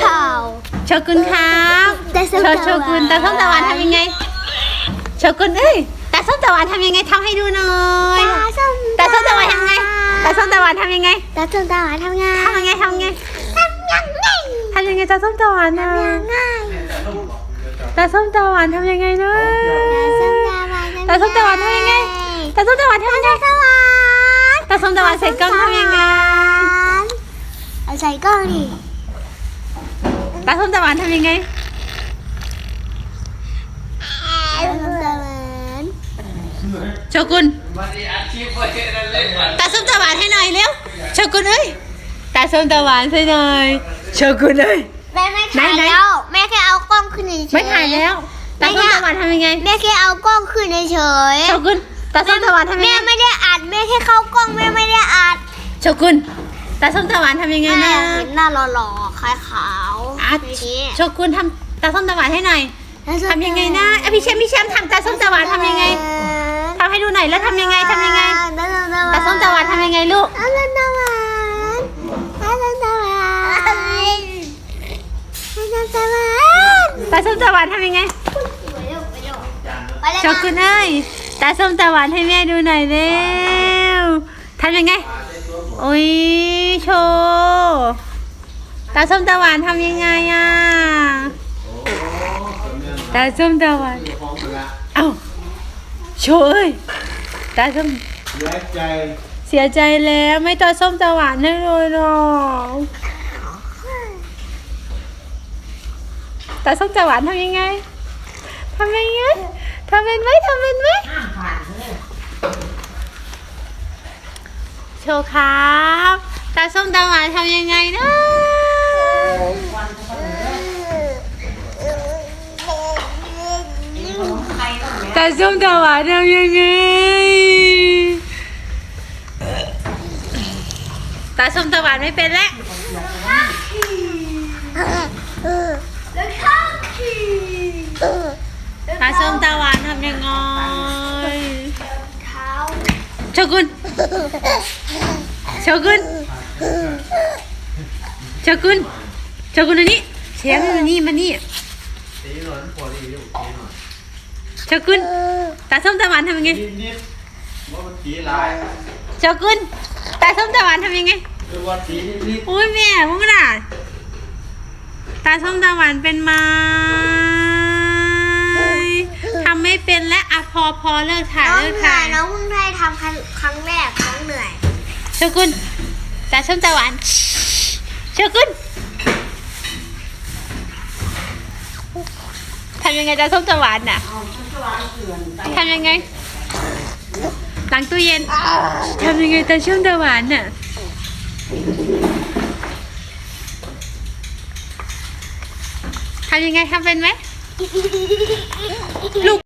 ชาวโชกุนครับตาส้มโชตะวันโชกุนตาส้มตะวันทำยังไงโชกุนเอ้ยตาส้มตะวันทำยังไงทำให้ดูหน่อยตาส้มตาส้มตะวันทำไงตาส้มตะวันทำยังไงตาส้มตะวันทำไงทำยังไงทำยังไงทำยังไงทำยังไงตาส้มตะวันนะทำยังไงตาส้มตะวันทำยังไงเนอะตาส้มตะวันทำยังไงตาส้มตะวันทำยังไงตาส้มตะวันตาส้มตะวันใส่กล้องทำยังไงเอาใส่กล้องดิ ตาส้มตะวันทำยังไงตาส้มตะวันโชกุนมันมีอาชีพไว้นั่นเล่นมันตาส้มตะวันให้หน่อยเร็วโชกุนเอ้ยตาส้มตะวันให้หน่อยโชกุนเอ้ยแม่ไม่ถ่ายไหนๆแล้วแม่แค่เอากล้องขึ้นเฉยๆไม่ถ่ายแล้วตาส้มตะวันทำยังไงแม่แค่เอากล้องขึ้นเฉยๆโชกุนตาส้มตะวันทำยังแม่ไงไม่ได้อัดแม่แค่เข้ากล้องแม่ไม่ได้อัดโชกุนตาส้มตะวันทำยังไงแม่นะเห็นหน้าหล่อๆขาวๆ อะอย่างนี้โชกุนทำตาส้มตะวันให้หน่อยทำยังไงนะอะพี่แชมป์พี่แชมป์ทำตาส้มตะวันทำยังไงทำให้ดูหน่อยแล้วทำยังไงทำยังไงตาส้มตะวันทำยังไงลูกตาส้มตะวันตาส้มตะวันตาส้มตะวันตาส้มตะวันทำยังไงไปเลยโชกุนเอ้ยตาส้มตะวันให้แม่ดูหน่อยเร็วทำยังไงโอ้ยโชว์ ตาส้มตะวันทำยังไงอะตาส้มตะวันเอ้าโชว์เอ้ยตาส้มเสียใจเสียใจแล้วไม่ตาส้มตะวันให้เลยหรอกตาส้มตะวันทำยังไงทำยังไงทำเป็นไหมทำเป็นไหมโชว์ครับตาส้มตะวันทำยังไงนะ ตาส้มตะวันทำยังไง ตาส้มตะวันไม่เป็นแล้วแล้วข้าวขี่ตาส้มตะวันทำยังไงเท้าโชกุนโชกุนโชกุนโชกุนอันนี้เสียงอันนี้มานี่ตีหนอยพอดีลูกตีหนอยโชกุนตาส้มตะวันทำยังไงนิดนิดว่ามันตีลายโชกุนตาส้มตะวันทำยังไงหรือว่าตีนิดนิดอุ้ยแม่มึงน่ะตาส้มตะวันเป็นไหมทำไม่เป็นและอะพอพอเลิกถ่ายน้องเลิกเหนื่ถ่าอยยน้องเพิ่งได้ทำครั้งครั้งแรกน้องเหนื่อยโชกุนตาส้มตะวันโชกุนำยังไงตาส้มตะวันน่ะทำยังไงหลังตู้เย็นทำยังไงตาส้มตะวันน่ะทำยังไงทำเป็นไหมลูก